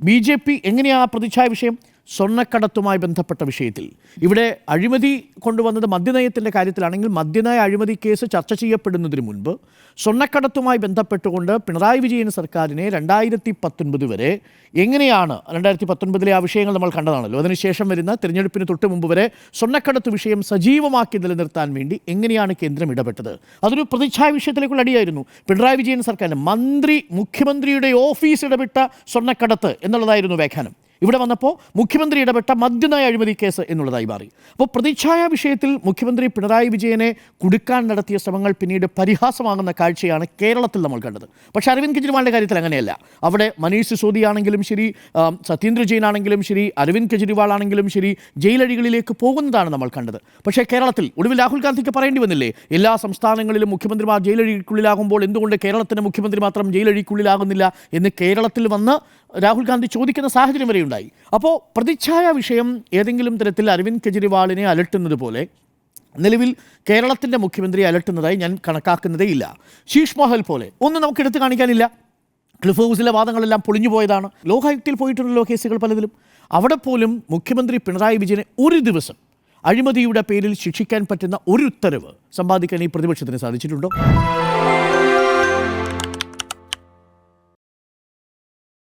B J P എങ്ങനെയാണ് ആ പ്രതിച്ഛായ വിഷയം? സ്വർണക്കടത്തുമായി ബന്ധപ്പെട്ട വിഷയത്തിൽ. ഇവിടെ അഴിമതി കൊണ്ടുവന്നത് മദ്യനയത്തിന്റെ കാര്യത്തിലാണെങ്കിൽ മദ്യനയ അഴിമതി കേസ് ചർച്ച ചെയ്യപ്പെടുന്നതിന് മുൻപ് സ്വർണക്കടത്തുമായി ബന്ധപ്പെട്ടുകൊണ്ട് പിണറായി വിജയൻ സർക്കാരിനെ രണ്ടായിരത്തി പത്തൊൻപത് വരെ എങ്ങനെയാണ് രണ്ടായിരത്തി പത്തൊൻപതിലെ ആ വിഷയങ്ങൾ നമ്മൾ കണ്ടതാണല്ലോ. അതിനുശേഷം വരുന്ന തിരഞ്ഞെടുപ്പിന് തൊട്ട് മുമ്പ് വരെ സ്വർണക്കടത്ത് വിഷയം സജീവമാക്കി നിലനിർത്താൻ വേണ്ടി എങ്ങനെയാണ് കേന്ദ്രം ഇടപെട്ടത്? അതൊരു പ്രതിച്ഛായ വിഷയത്തിലേക്കുള്ള അടിയായിരുന്നു. പിണറായി വിജയൻ സർക്കാരിന് മന്ത്രി മുഖ്യമന്ത്രിയുടെ ഓഫീസ് ഇടപെട്ട സ്വർണക്കടത്ത് എന്നുള്ളതായിരുന്നു വ്യാഖ്യാനം. ഇവിടെ വന്നപ്പോൾ മുഖ്യമന്ത്രി ഇടപെട്ട മദ്യനയ അഴിമതി കേസ് എന്നുള്ളതായി മാറി. അപ്പോൾ പ്രതിച്ഛായ വിഷയത്തിൽ മുഖ്യമന്ത്രി പിണറായി വിജയനെ കുടുക്കാൻ നടത്തിയ ശ്രമങ്ങൾ പിന്നീട് പരിഹാസമാകുന്ന കാഴ്ചയാണ് കേരളത്തിൽ നമ്മൾ കണ്ടത്. പക്ഷേ അരവിന്ദ് കെജ്രിവാളിന്റെ കാര്യത്തിൽ അങ്ങനെയല്ല. അവിടെ മനീഷ് സിസോദി ആണെങ്കിലും ശരി സത്യേന്ദ്ര ജെയിൻ ആണെങ്കിലും ശരി അരവിന്ദ് കെജ്രിവാൾ ആണെങ്കിലും ശരി ജയിലഴികളിലേക്ക് പോകുന്നതാണ് നമ്മൾ കണ്ടത്. പക്ഷേ കേരളത്തിൽ ഒടുവിൽ രാഹുൽ ഗാന്ധിക്ക് പറയേണ്ടി വന്നില്ലേ? എല്ലാ സംസ്ഥാനങ്ങളിലും മുഖ്യമന്ത്രിമാർ ജയിലഴിക്കുള്ളിലാകുമ്പോൾ എന്തുകൊണ്ട് കേരളത്തിന്റെ മുഖ്യമന്ത്രി മാത്രം ജയിലഴിക്കുള്ളിലാകുന്നില്ല എന്ന് കേരളത്തിൽ വന്ന് രാഹുൽ ഗാന്ധി ചോദിക്കുന്ന സാഹചര്യം വരെ ഉണ്ടായി. അപ്പോൾ പ്രതിച്ഛായ വിഷയം ഏതെങ്കിലും തരത്തിൽ അരവിന്ദ് കെജ്രിവാളിനെ അലട്ടുന്നത് പോലെ നിലവിൽ കേരളത്തിന്റെ മുഖ്യമന്ത്രി അലട്ടുന്നതായി ഞാൻ കണക്കാക്കുന്നതേ ഇല്ല. ശീഷ് മോഹൽ പോലെ ഒന്നും നമുക്ക് എടുത്തു കാണിക്കാനില്ല. ക്ലിഫ് ഹൗസിലെ വാദങ്ങളെല്ലാം പൊളിഞ്ഞു പോയതാണ്. ലോകായുക്തിയിൽ പോയിട്ടുണ്ടല്ലോ കേസുകൾ പലതിലും. അവിടെ പോലും മുഖ്യമന്ത്രി പിണറായി വിജയനെ ഒരു ദിവസം അഴിമതിയുടെ പേരിൽ ശിക്ഷിക്കാൻ പറ്റുന്ന ഒരു ഉത്തരവ് സമ്പാദിക്കാൻ ഈ പ്രതിപക്ഷത്തിന് സാധിച്ചിട്ടുണ്ടോ?